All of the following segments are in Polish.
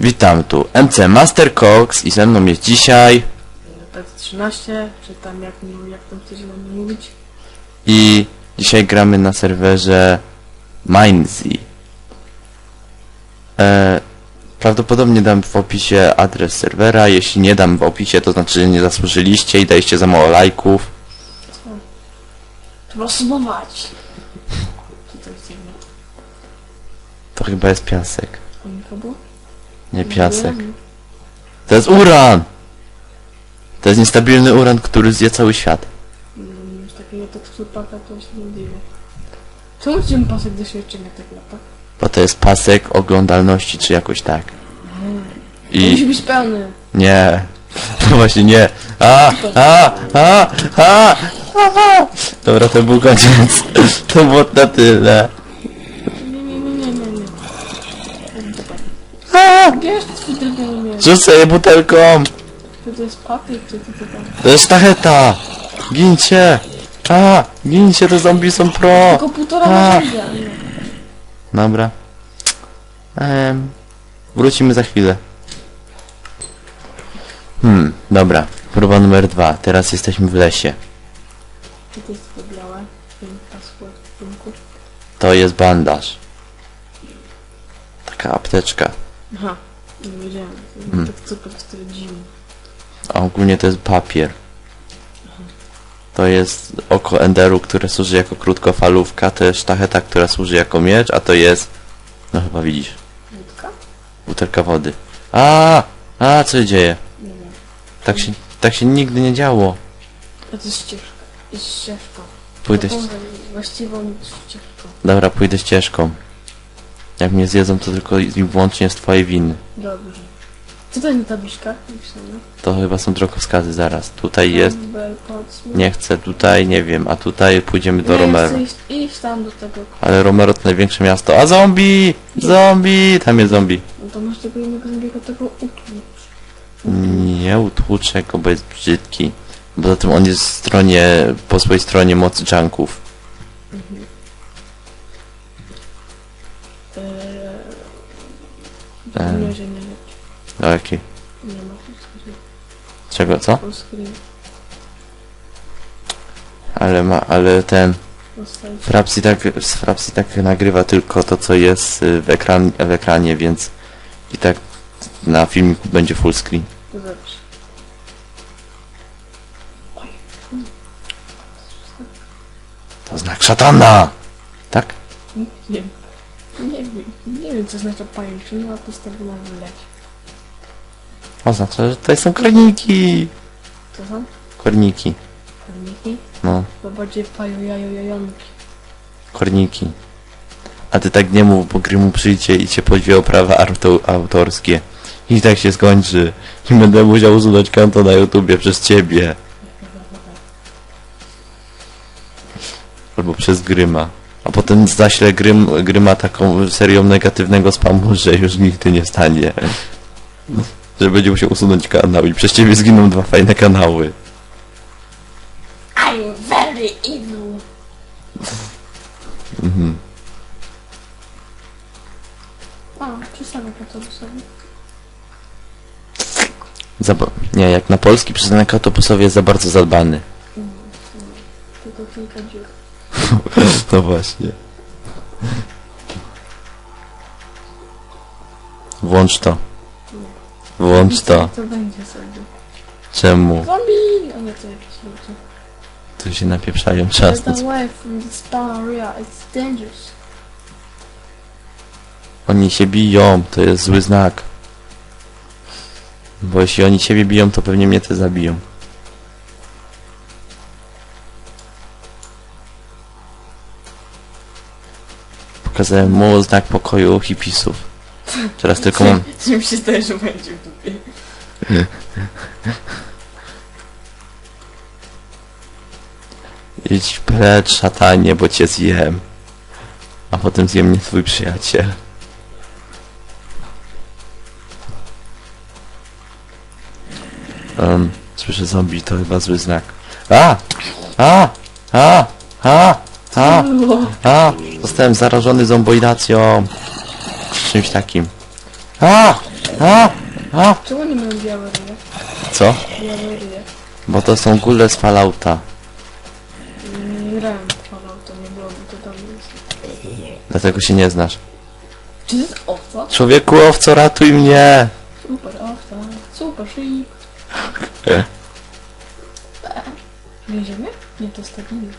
Witam tu MC Master Cox i ze mną jest dzisiaj P13, czy tam jak, jak tam chcecie na mnie mówić? i dzisiaj gramy na serwerze Mindsy. E, prawdopodobnie dam w opisie adres serwera, jeśli nie dam w opisie to znaczy, że nie zasłużyliście i daliście za mało lajków. Trzeba sumować. To jest inne? To chyba jest piasek, Choinka było? Nie piasek. To jest uran! To jest niestabilny uran, który zje cały świat. Mm, Już takiego teksturpaka to się nie dziwię. Czemu ci pasek doświadczenia tak lata? Bo to jest pasek oglądalności, czy jakoś tak. I... Musi I... być pełny. Nie. No właśnie nie. A, a, a, a, a. Dobra, to był koniec. To było na tyle. Nie, nie, nie, nie, nie, nie. A, Wiesz, ty tego nie wiesz. Rzucę je butelką. Czy to jest papier, czy to co tam? To jest sztacheta. Gincie. A, gincie, te zombie są pro. Tylko półtora A. narzędzia. Dobra. Em, wrócimy za chwilę. Hmm, dobra. Próba numer dwa. Teraz jesteśmy w lesie. Czy to jest to białe? Ten password w rynku? To jest bandaż. Taka apteczka. Aha, nie wiedziałem. Hmm. Tak który dziwny. A ogólnie to jest papier. To jest oko Enderu, które służy jako krótkofalówka, to jest sztacheta, która służy jako miecz, a to jest... No chyba widzisz, Wódka? butelka wody. A, a co się dzieje? Nie wiem. Tak się, tak się nigdy nie działo. A to jest ścieżka. Jest ścieżka. Pójdę, Taką właściwą ścieżką. dobra, pójdę ścieżką. Jak mnie zjedzą, to tylko i wyłącznie z twojej winy. Dobrze. Co to jest na tabliczkach napisane? To chyba są drogowskazy zaraz. Tutaj jest, Campbell, Portsmouth. nie chcę, tutaj nie wiem, a tutaj pójdziemy do Nie, Romero. chcę iść, iść tam do tego. Ale Romero to największe miasto. A zombie! Zombie! Tam jest zombie. No to masz tego innego zębiego tego utłucz. Nie utłuczę go, bo jest brzydki. Poza tym on jest w stronie, po swojej stronie mocy junków. Eee. Nie, że nie. O jaki? Nie ma. Czego, co? Full screen. Ale ma, ale ten... Zostań. Frapsi tak, Frapsi tak nagrywa tylko to, co jest y, w, ekran, w ekranie, więc i tak na filmiku będzie full screen. To dobrze. Oj. To znak szatana! Tak? Nie wiem. Nie wiem. Nie wiem co znaczy pajęczyna, a postawiona w lecie. Oznacza, że to są korniki! Co są? Korniki. Korniki? No, To bardziej pajo jajo jajonki. korniki. A ty tak nie mów, bo gry mu przyjdzie i cię podwie o prawa auto, autorskie. I tak się skończy. I będę musiał usunąć konto na YouTubie przez ciebie. Albo przez Gryma. A potem zaślę Grym, Gryma taką serią negatywnego spamu, że już nigdy nie stanie. Że będzie musiał usunąć kanał i przez ciebie zginą dwa fajne kanały. I'm very evil. Mhm. A, przystanek autobusowy. Nie, jak na polski przystanek autobusowy jest za bardzo zadbany. Tylko kilka dziur. No właśnie. Włącz to. Włącz to. To będzie sobie. Czemu? Zombie! A nie, to jakieś ludzie. Tu się napieprzają czas. Get away from the spawn area, it's dangerous. Oni się biją, to jest zły znak. Bo jeśli oni siebie biją, to pewnie mnie też zabiją. Pokazałem mu znak pokoju hipisów. Teraz tylko mam... Czy mi się zdaje, że będzie w dupie. Idź precz, szatanie, bo cię zjem. A potem zje mnie twój przyjaciel. Um, słyszę zombie, to chyba zły znak. A! A! A! A! A! A! Zostałem zarażony zomboidacją. Czymś takim. A! A! A! Czemu nie mają białe ryje? Co? Białe ryje. Bo to są gule z Fallouta. Nie grałem w Fallouta, nie było, bo to tam jest. Dlatego się nie znasz. Czy to jest owca? Człowieku, owco, ratuj mnie! Super owca, super. E. Więziemy? Nie, to stabilne.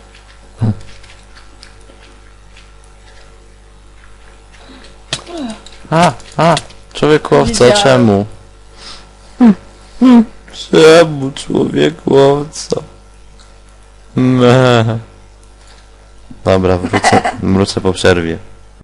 A! A! Człowieku, owco, Wiedziałem. czemu? Czemu, człowieku, owco? Me. Dobra, wrócę, wrócę po przerwie.